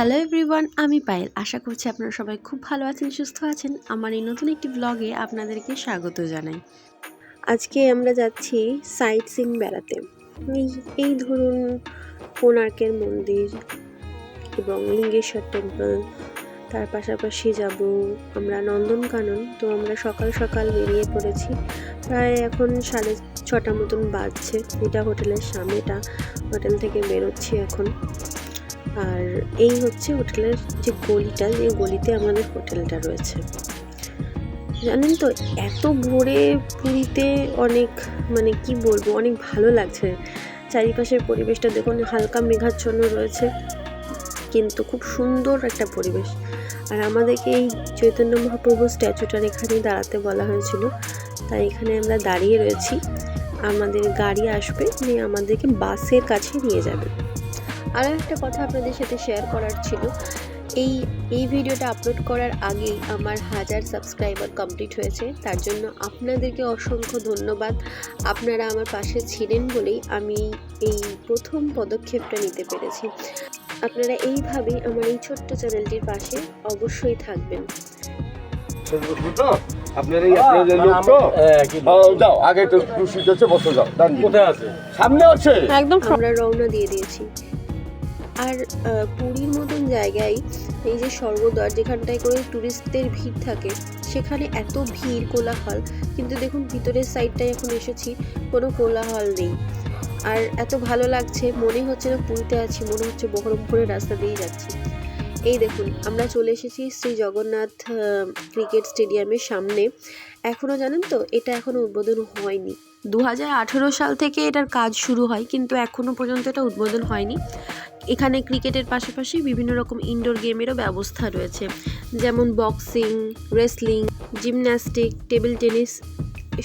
Hello everyone আমি পায়েল। আশা করছি আপনারা সবাই খুব ভালো আছেন, সুস্থ আছেন। আমার এই নতুন একটি ব্লগে আপনাদেরকে স্বাগত জানাই। আজকে আমরা যাচ্ছি সাইট সিন বেড়াতে। এই ধরুন কোনার্কের মন্দির এবং লিঙ্গেশ্বর টেম্পল তার পাশাপাশি যাব আমরা নন্দনকানন। তো আমরা সকাল সকাল বেরিয়ে পড়েছি। প্রায় এখন সাড়ে ছটা মতন বাজছে। এটা হোটেলের সামনেটা। হোটেল থেকে বেরোচ্ছি এখন। আর এই হচ্ছে হোটেলের যে গলিটা, যে গলিতে আমাদের হোটেলটা রয়েছে। জানেন তো, এত ভোরে পুরীতে অনেক মানে কি বলব, অনেক ভালো লাগছে। চারিপাশের পরিবেশটা দেখুন, হালকা মেঘাচ্ছন্ন রয়েছে, কিন্তু খুব সুন্দর একটা পরিবেশ। আর আমাদেরকে এই চৈতন্য মহাপ্রভুর স্ট্যাচুটার এখানেই দাঁড়াতে বলা হয়েছিল। তাই এখানে আমরা দাঁড়িয়ে রয়েছি। আমাদের গাড়ি আসবে, নিয়ে আমাদেরকে বাসের কাছে নিয়ে যাবে। আরও একটা কথা আপনাদের সাথে শেয়ার করার ছিল। এই এই ভিডিওটা আপলোড করার আগেই আমার হাজার সাবস্ক্রাইবার কমপ্লিট হয়েছে। তার জন্য আপনাদেরকে অসংখ্য ধন্যবাদ। আপনারা আমার পাশে ছিলেন বলেই আমি এই প্রথম পদক্ষেপটা নিতে পেরেছি। আপনারা এইভাবেই আমার এই ছোট্ট চ্যানেলটির পাশে অবশ্যই থাকবেন। আপনার আপনাদের লোক তো? যাও আগে তো খুশি হচ্ছে বসে যাও কোথায় আছে? সামনে আছে? একদম আমরা রওনা দিয়ে দিয়েছি। আর পুরীর মতন জায়গায় এই যে স্বর্গদ্বার যেখানটায় করে ট্যুরিস্টদের ভিড় থাকে, সেখানে এত ভিড়, কোলাহল। কিন্তু দেখুন, ভিতরের সাইডটায় এখন এসেছি, কোনো কোলাহল নেই। আর এত ভালো লাগছে, মনে হচ্ছে না পুরীতে আছি, মনে হচ্ছে বহরমপুরের রাস্তা দিয়েই যাচ্ছি। এই দেখুন, আমরা চলে এসেছি শ্রী জগন্নাথ ক্রিকেট স্টেডিয়ামের সামনে। এখনও জানেন তো, এটা এখনও উদ্বোধন হয়নি। দু হাজার আঠেরো সাল থেকে এটার কাজ শুরু হয়, কিন্তু এখনও পর্যন্ত এটা উদ্বোধন হয়নি। এখানে ক্রিকেটের পাশাপাশি বিভিন্ন রকম ইনডোর গেমেরও ব্যবস্থা রয়েছে। যেমন boxing wrestling gymnastic table tennis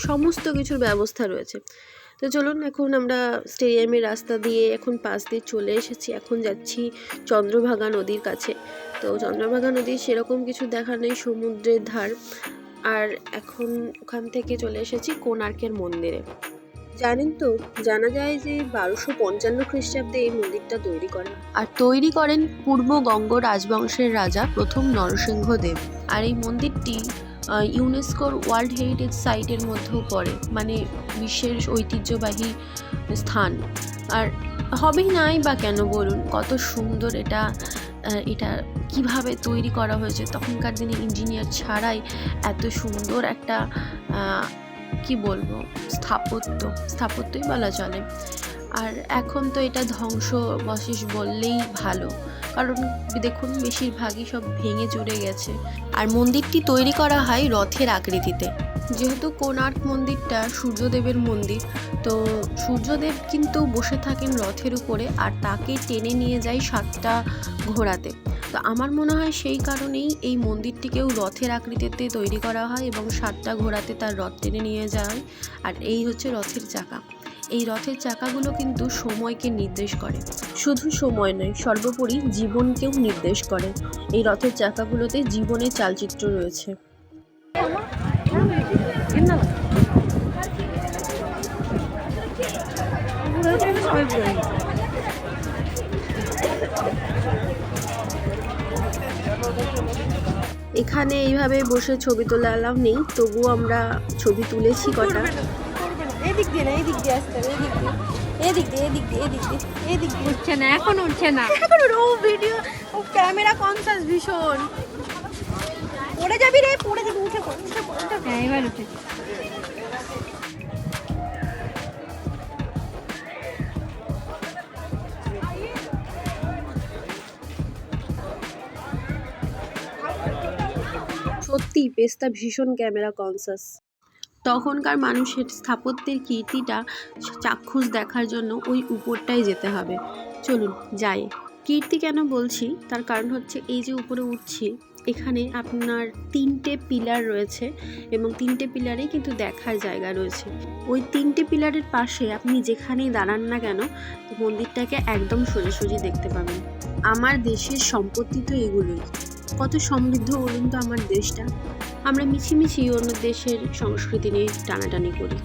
সমস্ত কিছুর ব্যবস্থা রয়েছে। তো চলুন এখন আমরা স্টেডিয়ামের রাস্তা দিয়ে এখন পাশ দিয়ে চলে এসেছি। এখন যাচ্ছি চন্দ্রভাগা নদীর কাছে। তো চন্দ্রভাগা নদীর সেরকম কিছু দেখা নেই সমুদ্রের ধার। আর এখন ওখান থেকে চলে এসেছি কোণার্কের মন্দিরে। জানেন তো, জানা যায় যে বারোশো পঞ্চান্ন খ্রিস্টাব্দে এই মন্দিরটা তৈরি করা আর তৈরি করেন পূর্ব গঙ্গ রাজবংশের রাজা প্রথম নরসিংহদেব আর এই মন্দিরটি ইউনেস্কোর ওয়ার্ল্ড হেরিটেজ সাইটের মধ্যেও পড়ে মানে বিশ্বের ঐতিহ্যবাহী স্থান। আর হবেই নাই বা কেন বলুন, কত সুন্দর এটা এটা কীভাবে তৈরি করা হয়েছে? তখনকার দিনে ইঞ্জিনিয়ার ছাড়াই এত সুন্দর একটা কি বলব? স্থাপত্য স্থাপত্যই বলা চলে। আর এখন তো এটা ধ্বংসবশেষ বললেই ভালো। কারণ দেখুন বেশিরভাগই সব ভেঙে চুরে গেছে। আর মন্দিরটি তৈরি করা হয় রথের আকৃতিতে। যেহেতু কোণার্ক মন্দিরটা সূর্যদেবের মন্দির, তো সূর্যদেব কিন্তু বসে থাকেন রথের উপরে আর তাকে টেনে নিয়ে যায় সাতটা ঘোড়াতে। তো আমার মনে হয় সেই কারণেই এই মন্দিরটিকেও রথের আকৃতিতে তৈরি করা হয় এবং সাতটা ঘোড়াতে তার রথ টেনে নিয়ে যাওয়া হয় আর এই হচ্ছে রথের চাকা। এই রথের চাকাগুলো কিন্তু সময়কে নির্দেশ করে। শুধু সময় নয়, সর্বোপরি জীবনকেও নির্দেশ করে। এই রথের চাকাগুলোতে জীবনের চালচিত্র রয়েছে। এখানে এইভাবে বসে ছবি তোলা অ্যালাউ নেই, তবুও আমরা ছবি তুলেছি কটা। এদিক দিয়ে না এদিক দিয়ে আসতে হবে এদিক দিয়ে। এদিক দিয়ে এদিক দিয়ে এদিক দিয়ে এদিক দিয়ে। উঠছে না এখন উঠছে না। এখন ও ভিডিও ও ক্যামেরা কনসাস ভীষণ। পড়ে যাবি রে পড়ে যাবি উঠে পড় উঠে পড় হ্যাঁ এবার সত্যি পেস্তা ভীষণ ক্যামেরা কনসাস তখনকার মানুষের স্থাপত্যের কীর্তিটা চাক্ষুষ দেখার জন্য ওই উপরটায় যেতে হবে। চলুন যাই। কীর্তি কেন বলছি? তার কারণ হচ্ছে এই যে উপরে উঠছি, এখানে আপনার তিনটে পিলার রয়েছে এবং তিনটে পিলারেই কিন্তু দেখার জায়গা রয়েছে। ওই তিনটে পিলারের পাশে আপনি যেখানেই দাঁড়ান না কেন, মন্দিরটাকে একদম সোজাসুজি দেখতে পাবেন। আমার দেশের সম্পত্তি তো এগুলোই। কত সমৃদ্ধ বলুন তো আমার দেশটা। আমরা মিছিমিছি অন্য দেশের সংস্কৃতি নিয়ে টানাটানি করি।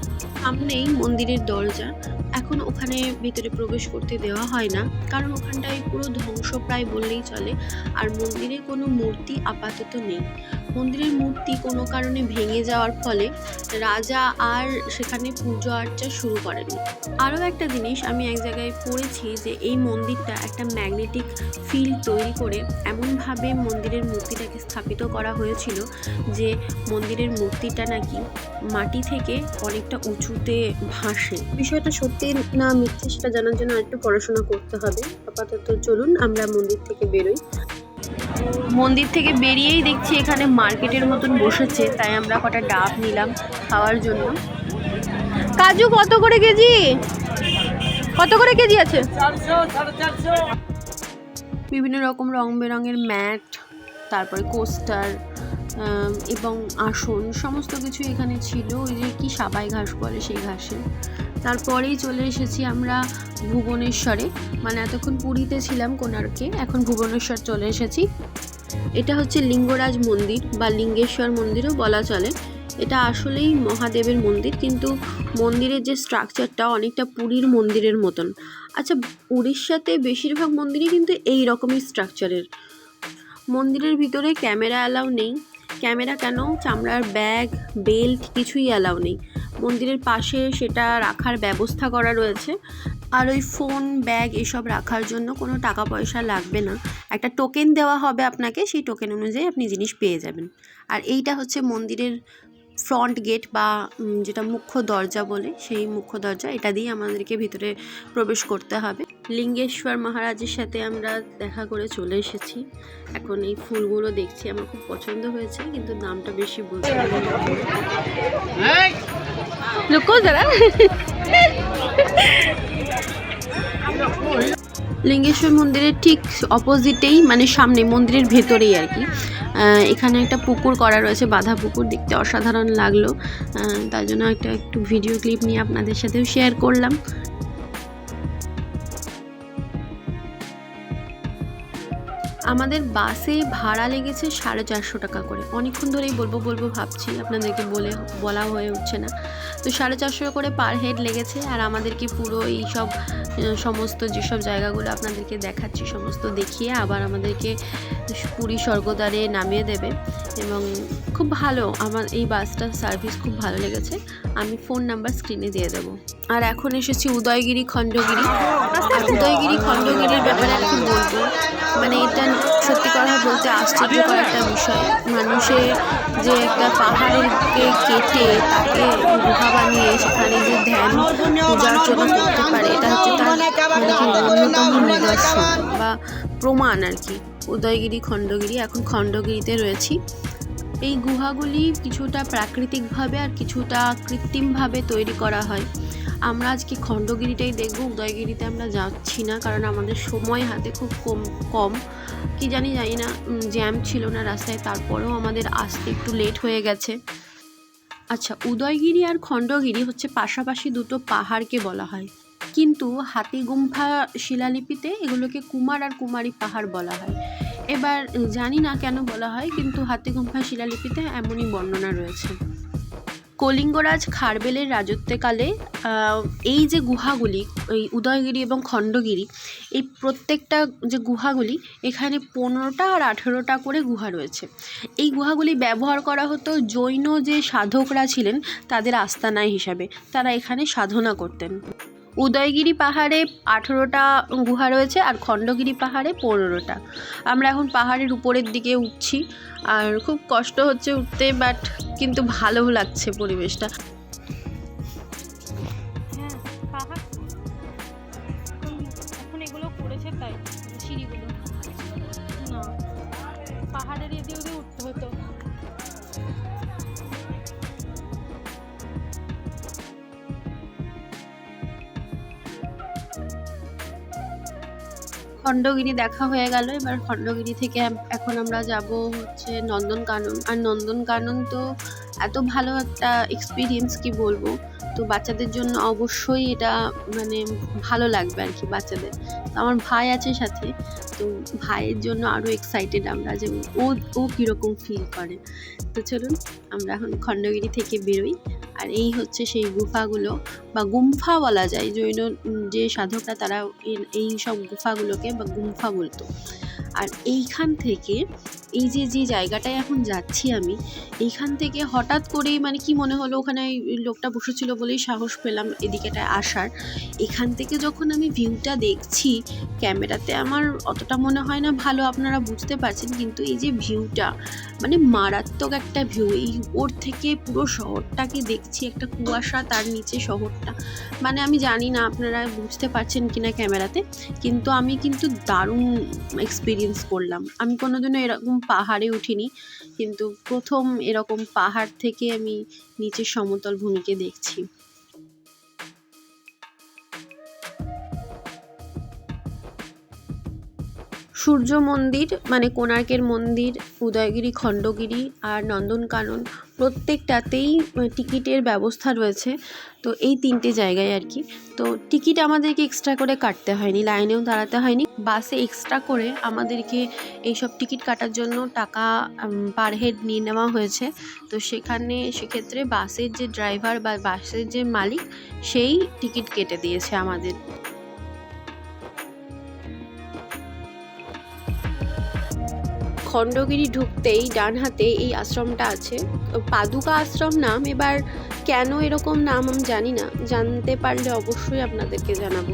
সামনেই মন্দিরের দরজা। এখন ওখানে ভিতরে প্রবেশ করতে দেওয়া হয় না। কারণ ওখানটায় পুরো ধ্বংস প্রায় বললেই চলে। আর মন্দিরে কোনো মূর্তি আপাতত নেই। মন্দিরের মূর্তি কোনো কারণে ভেঙে যাওয়ার ফলে রাজা আর সেখানে পুজো আর্চা শুরু করেনি আরও একটা জিনিস আমি এক জায়গায় পড়েছি যে এই মন্দিরটা একটা ম্যাগনেটিক ফিল্ড তৈরি করে এমনভাবে মন্দিরের মূর্তিটাকে স্থাপিত করা হয়েছিল যে মন্দিরের মূর্তিটা নাকি মাটি থেকে অনেকটা উঁচুতে ভাসে। বিষয়টা সত্যি না মিথ্যে সেটা জানার জন্য একটু পড়াশোনা করতে হবে। আপাতত চলুন আমরা মন্দির থেকে বেরোই। মন্দির থেকে বেরিয়েই দেখছি এখানে মার্কেটের মতন বসেছে তাই আমরা কটা ডাব নিলাম খাওয়ার জন্য। কাজু কত করে কেজি? কত করে কেজি আছে? বিভিন্ন রকম রং বেরঙের ম্যাট তারপরে কোস্টার এবং আসন, সমস্ত কিছু এখানে ছিল। ওই যে কি সাবাই ঘাস বলে সেই ঘাসে। তারপরেই চলে এসেছি আমরা ভুবনেশ্বরে। মানে এতক্ষণ পুরীতে ছিলাম কোনার্কে এখন ভুবনেশ্বর চলে এসেছি। এটা হচ্ছে লিঙ্গরাজ মন্দির বা লিঙ্গেশ্বর মন্দিরও বলা চলে। এটা আসলেই মহাদেবের মন্দির, কিন্তু মন্দিরের যে স্ট্রাকচারটা অনেকটা পুরীর মন্দিরের মতন। আচ্ছা উড়িষ্যাতে বেশিরভাগ মন্দিরই কিন্তু এই রকমই স্ট্রাকচারের। মন্দিরের ভিতরে ক্যামেরা অ্যালাউ নেই। ক্যামেরা কেন? চামড়ার ব্যাগ, বেল্ট কিছুই অ্যালাউ নেই। মন্দিরের পাশে সেটা রাখার ব্যবস্থা করা রয়েছে। আর ওই ফোন, ব্যাগ এসব রাখার জন্য কোনো টাকা পয়সা লাগবে না। একটা টোকেন দেওয়া হবে আপনাকে, সেই টোকেন অনুযায়ী আপনি জিনিস পেয়ে যাবেন। আর এইটা হচ্ছে মন্দিরের ফ্রন্ট গেট বা যেটা মুখ্য দরজা বলে সেই মুখ্য দরজা এটা দিয়ে আমাদেরকে ভিতরে প্রবেশ করতে হবে। লিঙ্গেশ্বর মহারাজের সাথে আমরা দেখা করে চলে এসেছি। এখন এই ফুলগুলো দেখছি আমার খুব পছন্দ হয়েছে কিন্তু দামটা বেশি বলতে লিঙ্গেশ্বর মন্দিরের ঠিক অপোজিটেই মানে সামনে মন্দিরের ভেতরেই আর কি। এখানে একটা পুকুর করা রয়েছে, বাঁধা পুকুর। দেখতে অসাধারণ লাগল। তার জন্য একটা, একটু ভিডিও ক্লিপ নিয়ে আপনাদের সাথেও শেয়ার করলাম। আমাদের বাসে ভাড়া লেগেছে সাড়ে চারশো টাকা করে। অনেকক্ষণ ধরেই বলব বলব ভাবছি, আপনাদেরকে বলে, বলা হয়ে উঠছে না। তো সাড়ে চারশো করে পার হেড লেগেছে আর আমাদেরকে পুরো এই সব সমস্ত যেসব জায়গাগুলো আপনাদেরকে দেখাচ্ছি সমস্ত দেখিয়ে আবার আমাদেরকে পুরী স্বর্গদ্বারে নামিয়ে দেবে। এবং খুব ভালো আমার এই বাসটার সার্ভিস খুব ভালো লেগেছে। আমি ফোন নাম্বার স্ক্রিনে দিয়ে দেবো। আর এখন এসেছি উদয়গিরি খণ্ডগিরি। আর উদয়গিরি খণ্ডগিরির ব্যাপারে একটু বলব? মানে এটা সত্যি কথা বলতে আশ্চর্যকর একটা বিষয়। মানুষের যে একটা পাহাড়কে কেটে তাকে গুহা বানিয়ে সেখানে যে ধ্যান পূজা অর্চনা করতে পারে, এটা হচ্ছে তার মানে অন্যতম নিদর্শন বা প্রমাণ আর কি। উদয়গিরি, খণ্ডগিরি, এখন খণ্ডগিরিতে রয়েছি। এই গুহাগুলি কিছুটা প্রাকৃতিকভাবে আর কিছুটা কৃত্রিমভাবে তৈরি করা হয়। আমরা আজকে খণ্ডগিরিটাই দেখব, উদয়গিরিতে আমরা যাচ্ছি না কারণ আমাদের সময় হাতে খুব কম কম। কি জানি জানি না জ্যাম ছিল না রাস্তায়, তারপরেও আমাদের আসতে একটু লেট হয়ে গেছে। আচ্ছা উদয়গিরি আর খণ্ডগিরি হচ্ছে পাশাপাশি দুটো পাহাড়কে বলা হয়। কিন্তু হাতিগুম্ফা শিলালিপিতে এগুলোকে কুমার আর কুমারী পাহাড় বলা হয়। এবার জানি না কেন বলা হয়, কিন্তু হাতিগুম্ফা শিলালিপিতে এমনই বর্ণনা রয়েছে। কলিঙ্গরাজ খারবেলের রাজত্বকালে এই যে গুহাগুলি, এই উদয়গিরি এবং খণ্ডগিরি, এই প্রত্যেকটা যে গুহাগুলি, এখানে পনেরোটা আর আঠেরোটা করে গুহা রয়েছে। এই গুহাগুলি ব্যবহার করা হতো জৈন যে সাধকরা ছিলেন, তাদের আস্তানায় হিসাবে। তারা এখানে সাধনা করতেন। উদয়গিরি পাহাড়ে আঠেরোটা গুহা রয়েছে আর খণ্ডগিরি পাহাড়ে পনেরোটা। আমরা এখন পাহাড়ের উপরের দিকে উঠছি আর খুব কষ্ট হচ্ছে উঠতে বাট কিন্তু ভালো লাগছে পরিবেশটা। খণ্ডগিরি দেখা হয়ে গেল। এবার খণ্ডগিরি থেকে এখন আমরা যাব হচ্ছে নন্দনকানন। আর নন্দনকানন তো এত ভালো একটা এক্সপিরিয়েন্স কি বলব? তো বাচ্চাদের জন্য অবশ্যই এটা মানে ভালো লাগবে আর কি বাচ্চাদের। তো আমার ভাই আছে সাথে। তো ভাইয়ের জন্য আরও এক্সাইটেড আমরা যে ও ও কীরকম ফিল করে। তো চলুন, আমরা এখন খণ্ডগিরি থেকে বেরোই। আর এই হচ্ছে সেই গুফাগুলো বা গুম্ফা বলা যায়, জৈন যে সাধকরা তারা এই- সব গুফাগুলোকে বা গুম্ফা বলতো। আর এইখান থেকে, এই যে যে জায়গাটায় এখন যাচ্ছি আমি, এইখান থেকে হঠাৎ করেই মানে কি মনে হলো ওখানে লোকটা বসেছিল বলেই সাহস পেলাম এদিকেটায় আসার। এখান থেকে যখন আমি ভিউটা দেখছি, ক্যামেরাতে আমার অতটা মনে হয় না ভালো আপনারা বুঝতে পারছেন, কিন্তু এই যে ভিউটা মানে মারাত্মক একটা ভিউ। এই ওর থেকে পুরো শহরটাকে দেখছি, একটা কুয়াশা তার নিচে শহরটা। মানে আমি জানি না আপনারা বুঝতে পারছেন কিনা ক্যামেরাতে, কিন্তু আমি কিন্তু দারুণ এক্সপিরিয়েন্স করলাম। আমি কোনোদিনও এরকম পাহাড়ে উঠিনি, কিন্তু প্রথম এরকম পাহাড় থেকে আমি নিচের সমতল ভূমিকে দেখছি। সূর্য মন্দির মানে কোণার্কের মন্দির, উদয়গিরি, খণ্ডগিরি আর নন্দনকানন, প্রত্যেকটাতেই টিকিটের ব্যবস্থা রয়েছে। তো এই তিনটে জায়গায় আর কি। তো টিকিট আমাদেরকে এক্সট্রা করে কাটতে হয়নি, লাইনেও দাঁড়াতে হয়নি। বাসে এক্সট্রা করে আমাদেরকে এইসব টিকিট কাটার জন্য টাকা পার হেড নিয়ে নেওয়া হয়েছে। তো সেখানে সেক্ষেত্রে বাসের যে ড্রাইভার বা বাসের যে মালিক, সেই টিকিট কেটে দিয়েছে আমাদের। খণ্ডগিরি ঢুকতেই ডান হাতে এই আশ্রমটা আছে। পাদুকা আশ্রম নাম, এবার কেন এরকম নাম আমি জানি না। জানতে পারলে অবশ্যই আপনাদেরকে জানাব।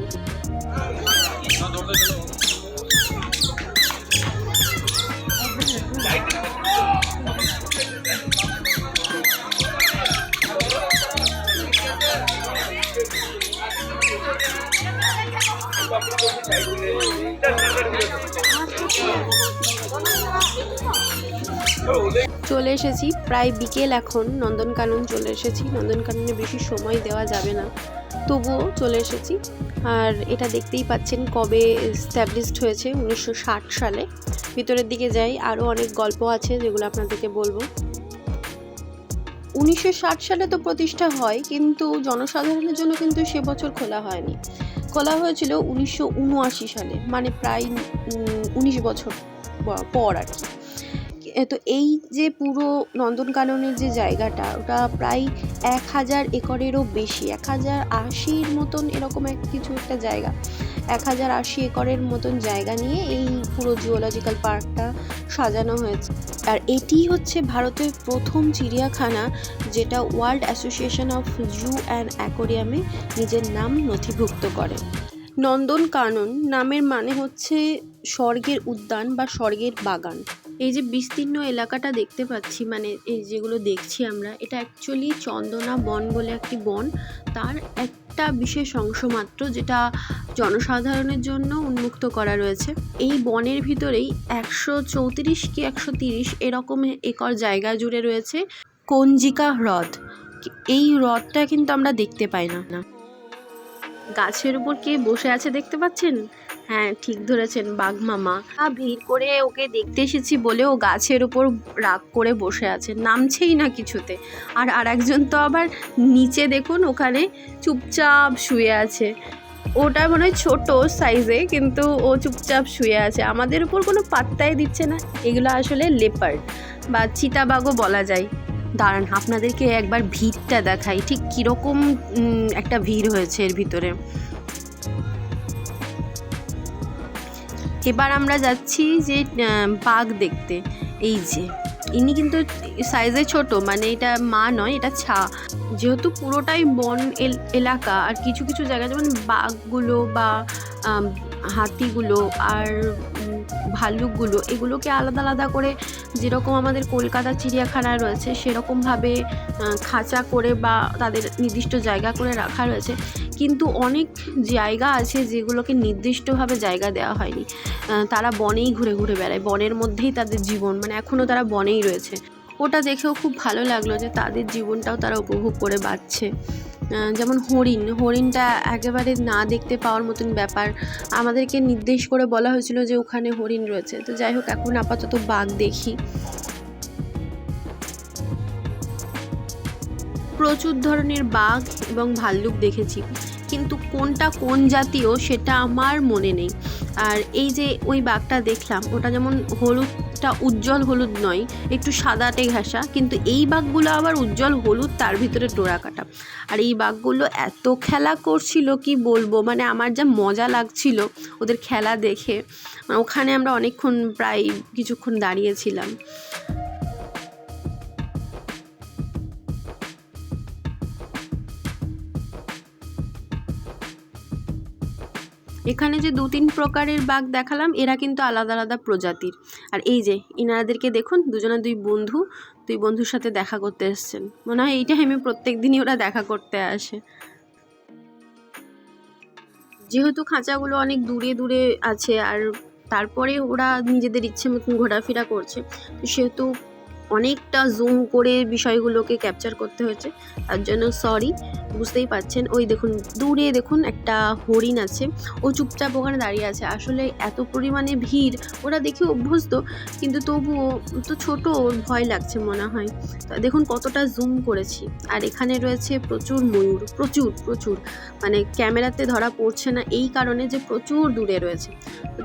চলে এসেছি, প্রায় বিকেল এখন, নন্দনকানন চলে এসেছি। নন্দনকাননে বেশি সময় দেওয়া যাবে না, তবুও চলে এসেছি। আর এটা দেখতেই পাচ্ছেন কবে এস্টাবলিশড হয়েছে, উনিশশো ষাট সালে। ভিতরের দিকে যাই আরও অনেক গল্প আছে যেগুলো আপনাদেরকে বলব। উনিশশো ষাট সালে তো প্রতিষ্ঠা হয়, কিন্তু জনসাধারণের জন্য কিন্তু সে বছর খোলা হয়নি। খোলা হয়েছিল উনিশশো উনআশি সালে মানে প্রায় উনিশ বছর। পর আর কি। তো এই যে পুরো নন্দনকাননের যে জায়গাটা, ওটা প্রায় এক হাজার একরেরও বেশি, এক হাজার আশির মতন এরকম এক কিছু একটা জায়গা। এক হাজার আশি একরের মতন জায়গা নিয়ে এই পুরো জিওলজিক্যাল পার্কটা সাজানো হয়েছে। আর এটি হচ্ছে ভারতের প্রথম চিড়িয়াখানা যেটা World Association of Zoo and অ্যাকোরিয়ামে নিজের নাম নথিভুক্ত করে। নন্দনকানন নামের মানে হচ্ছে স্বর্গের উদ্যান বা স্বর্গের বাগান। এই যে বিস্তীর্ণ এলাকাটা দেখতে পাচ্ছি মানে এই যেগুলো দেখছি আমরা, এটা অ্যাকচুয়ালি চন্দনা বন বলে একটি বন। তার একটা বিশেষ অংশ মাত্র যেটা জনসাধারণের জন্য উন্মুক্ত করা রয়েছে। এই বনের ভিতরেই একশো চৌত্রিশ কি একশো তিরিশ এরকম একর জায়গা জুড়ে রয়েছে কঞ্জিকা হ্রদ। এই হ্রদটা কিন্তু আমরা দেখতে পাই না না। গাছের উপর কে বসে আছে দেখতে পাচ্ছেন? হ্যাঁ ঠিক ধরেছেন, বাঘ মামা। ভিড় করে ওকে দেখতে এসেছি বলে ও গাছের উপর রাগ করে বসে আছে, নামছেই না কিছুতে। আর আর একজন তো আবার নিচে দেখুন, ওখানে চুপচাপ শুয়ে আছে। ওটা মনে হয় ছোট সাইজে, কিন্তু ও চুপচাপ শুয়ে আছে। আমাদের উপর কোনো পাত্তাই দিচ্ছে না। এগুলো আসলে লেপার্ড বা চিতাবাঘও বলা যায়। দাঁড়ান, আপনাদেরকে একবার ভিড়টা দেখাই। ঠিক কীরকম একটা ভিড় হয়েছে এর ভিতরে। এবার আমরা যাচ্ছি যে বাঘ দেখতে। এই যে, ইনি কিন্তু সাইজে ছোট মানে এটা মা নয়, এটা ছা। যেহেতু পুরোটাই বন এল- এলাকা, আর কিছু কিছু জায়গা যেমন বাঘগুলো বা হাতিগুলো, আর ভাল্লুকগুলো, এগুলোকে আলাদা আলাদা করে যেরকম আমাদের কলকাতা চিড়িয়াখানায় রয়েছে, সেরকমভাবে খাঁচা করে বা তাদের নির্দিষ্ট জায়গা করে রাখা রয়েছে। কিন্তু অনেক জায়গা আছে যেগুলোকে নির্দিষ্টভাবে জায়গা দেওয়া হয়নি। তারা বনেই ঘুরে ঘুরে বেড়ায়, বনের মধ্যেই তাদের জীবন মানে এখনও তারা বনেই রয়েছে। ওটা দেখেও খুব ভালো লাগল যে তাদের জীবনটাও তারা উপভোগ করে বাঁচছে যেমন হরিণ। হরিণটা একেবারে না দেখতে পাওয়ার মতন ব্যাপার। আমাদেরকে নির্দেশ করে বলা হয়েছিল যে ওখানে হরিণ রয়েছে। তো যাই হোক, এখন আপাতত বাঘ দেখি। প্রচুর ধরনের বাঘ এবং ভাল্লুক দেখেছি। কিন্তু কোনটা কোন জাতীয় সেটা আমার মনে নেই। আর এই যে ওই বাঘটা দেখলাম, ওটা যেমন হলুদটা উজ্জ্বল হলুদ নয়, একটু সাদাটে ঘাসা কিন্তু এই বাঘগুলো আবার উজ্জ্বল হলুদ, তার ভিতরে ডোরা কাটা। আর এই বাঘগুলো এত খেলা করছিল, কি বলব? মানে আমার যা মজা লাগছিল ওদের খেলা দেখে। ওখানে আমরা অনেকক্ষণ প্রায় কিছুক্ষণ দাঁড়িয়েছিলাম। এখানে যে দু তিন প্রকারের বাঘ দেখালাম, এরা কিন্তু আলাদা আলাদা প্রজাতির। আর এই যে, ইনারাদেরকে দেখুন, দুজনে দুই বন্ধু, দুই বন্ধুর সাথে দেখা করতে এসছেন। মনে হয় এইটা আমি প্রত্যেক দিনই ওরা দেখা করতে আসে। যেহেতু খাঁচাগুলো অনেক দূরে দূরে আছে, আর তারপরে ওরা নিজেদের ইচ্ছে মতন ঘোরাফেরা করছে, তো সেহেতু অনেকটা জুম করে বিষয়গুলোকে ক্যাপচার করতে হয়েছে। তার জন্য সরি বুঝতেই পাচ্ছেন ওই দেখুন, দূরে দেখুন একটা হরিণ আছে। ও চুপচাপ ওখানে দাঁড়িয়ে আছে। আসলে এত পরিমাণে ভিড়, ওরা দেখে অভ্যস্ত, কিন্তু তবুও তো ছোট, ওর ভয় লাগছে মনে হয়। তা দেখুন কতটা জুম করেছি। আর এখানে রয়েছে প্রচুর ময়ূর, প্রচুর প্রচুর। মানে ক্যামেরাতে ধরা পড়ছে না এই কারণে যে প্রচুর দূরে রয়েছে।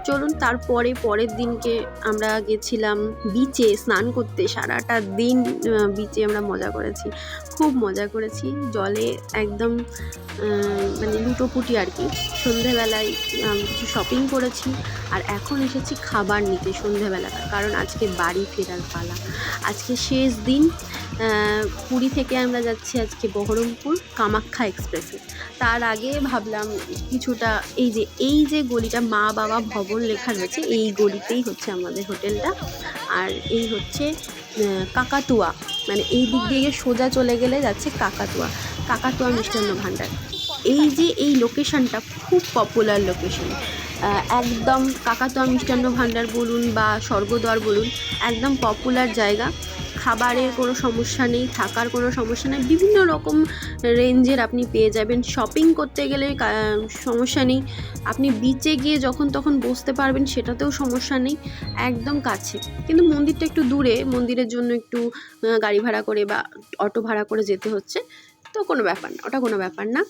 চলুন তারপরে পরের দিনকে আমরা গেছিলাম বিচে স্নান করতে। সারাটা দিন বিচে আমরা মজা করেছি। খুব মজা করেছি। জলে একদম মানে লুটোপুটি আর কি। সন্ধেবেলায় কিছু শপিং করেছি। আর এখন এসেছি খাবার নিতে সন্ধেবেলাটা কারণ আজকে বাড়ি ফেরার পালা। আজকে শেষ দিন পুরী থেকে আমরা যাচ্ছি আজকে বহরমপুর কামাখ্যা এক্সপ্রেসে তার আগে ভাবলাম কিছুটা এই যে এই যে গলিটা মা বাবা ভবন লেখা রয়েছে, এই গলিতেই হচ্ছে আমাদের হোটেলটা। আর এই হচ্ছে কাকাতুয়া। মানে এই দিক দিয়ে সোজা চলে গেলে যাচ্ছে কাকাতুয়া। কাকাতুয়া মিষ্টান্ন ভাণ্ডার। এই যে এই লোকেশানটা খুব পপুলার লোকেশন একদম কাকাতুয়া মিষ্টান্ন ভাণ্ডার বলুন বা স্বর্গদ্বার বলুন, একদম পপুলার জায়গা। খাবারের কোনো সমস্যা নেই, থাকার কোনো সমস্যা নেই, বিভিন্ন রকম রেঞ্জের আপনি পেয়ে যাবেন। শপিং করতে গেলে সমস্যা নেই। আপনি বিচে গিয়ে যখন তখন বসতে পারবেন, সেটাতেও সমস্যা নেই, একদম কাছে। কিন্তু মন্দিরটা একটু দূরে, মন্দিরের জন্য একটু গাড়ি ভাড়া করে বা অটো ভাড়া করে যেতে হচ্ছে, তো কোনো ব্যাপার না, ওটা কোনো ব্যাপার না।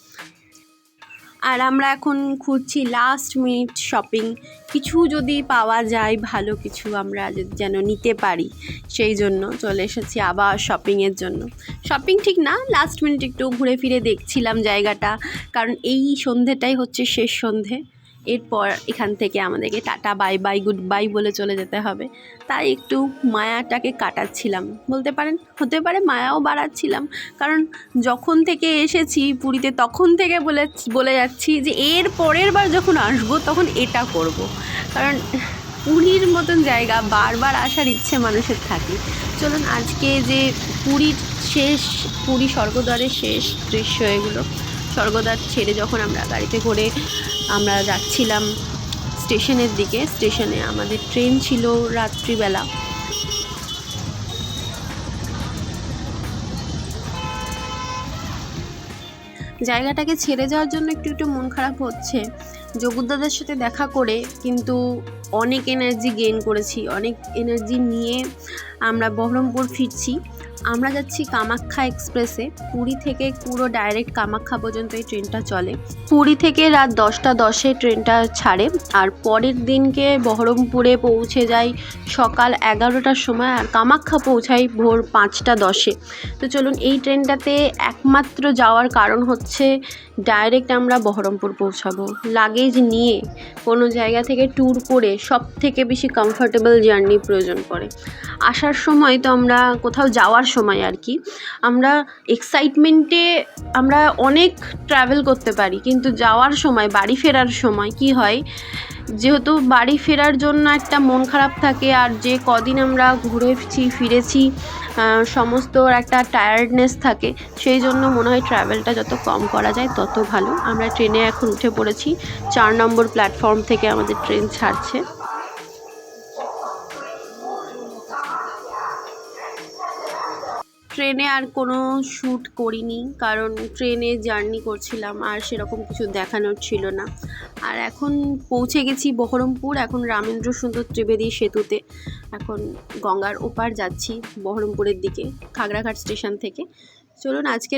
আর আমরা এখন খুঁজছি লাস্ট মিনিট শপিং কিছু যদি পাওয়া যায়, ভালো কিছু আমরা যেন নিতে পারি। সেই জন্য চলে এসেছি আবার শপিংয়ের জন্য। শপিং ঠিক না লাস্ট মিনিট একটু ঘুরে ফিরে দেখছিলাম জায়গাটা। কারণ এই সন্ধেটাই হচ্ছে শেষ সন্ধে। এরপর এখান থেকে আমাদেরকে tata, bye bye, goodbye বলে চলে যেতে হবে। তাই একটু মায়াটাকে কাটাচ্ছিলাম। বলতে পারেন, হতে পারে মায়াও বাড়াচ্ছিলাম। কারণ যখন থেকে এসেছি পুরীতে, তখন থেকে বলে বলে যাচ্ছি যে এর পরের বার যখন আসব, তখন এটা করব। কারণ পুরীর মতন জায়গা, বারবার আসার ইচ্ছে মানুষের থাকে। চলুন আজকে যে পুরীর শেষ, পুরী স্বর্গদ্বারের শেষ দৃশ্য এগুলো স্বর্গদ্বার ছেড়ে যখন আমরা গাড়িতে করে আমরা যাচ্ছিলাম স্টেশনের দিকে, স্টেশনে আমাদের ট্রেন ছিল রাত্রিবেলা। জায়গাটাকে ছেড়ে যাওয়ার জন্য একটু একটু মন খারাপ হচ্ছে। যোগুদাদের সাথে দেখা করে কিন্তু অনেক এনার্জি গেইন করেছি, অনেক এনার্জি নিয়ে আমরা বহরমপুর ফিরছি। আমরা যাচ্ছি কামাখ্যা এক্সপ্রেসে। পুরী থেকে পুরো ডাইরেক্ট কামাখ্যা পর্যন্ত এই ট্রেনটা চলে। পুরী থেকে রাত দশটা দশে ট্রেনটা ছাড়ে, আর পরের দিনকে বহরমপুরে পৌঁছে যাই সকাল এগারোটার সময়, আর কামাখ্যা পৌঁছাই ভোর পাঁচটা দশে। তো চলুন, এই ট্রেনটাতে একমাত্র যাওয়ার কারণ হচ্ছে ডাইরেক্ট আমরা বহরমপুর পৌঁছাবো। লাগেজ নিয়ে কোনো জায়গা থেকে ট্যুর করে সব থেকে বেশি কমফর্টেবল জার্নি প্রয়োজন পড়ে। আসার সময় তো আমরা কোথাও যাওয়ার সময় আর কি, আমরা এক্সাইটমেন্টে আমরা অনেক ট্রাভেল করতে পারি, কিন্তু যাওয়ার সময়, বাড়ি ফেরার সময় কি হয় যেহেতু বাড়ি ফেরার জন্য একটা মন খারাপ থাকে আর যে কদিন আমরা ঘুরেছি, ফিরেছি সমস্ত একটা টায়ার্ডনেস থাকে, সেই জন্য মনে হয় ট্রাভেলটা যত কম করা যায় তত ভালো। আমরা ট্রেনে এখন উঠে পড়েছি, চার নম্বর প্ল্যাটফর্ম থেকে আমাদের ট্রেন ছাড়ছে। ট্রেনে আর কোনো শ্যুট করিনি, কারণ ট্রেনে জার্নি করছিলাম আর সেরকম কিছু দেখানোর ছিল না। আর এখন পৌঁছে গেছি বহরমপুর, এখন রামেন্দ্র সুন্দর ত্রিবেদী সেতুতে। এখন গঙ্গার ওপার যাচ্ছি বহরমপুরের দিকে, খাগড়াঘাট স্টেশন থেকে। চলুন আজকে,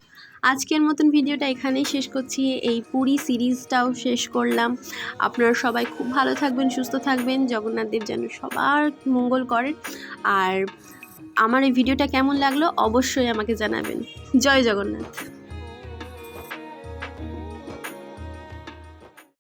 আজকের মতন ভিডিওটা এখানেই শেষ করছি। এই পুরী সিরিজটাও শেষ করলাম। আপনারা সবাই খুব ভালো থাকবেন, সুস্থ থাকবেন। জগন্নাথ দেব যেন সবার মঙ্গল করেন। আর আমার এই ভিডিওটা কেমন লাগল অবশ্যই আমাকে জানাবেন। জয় জগন্নাথ।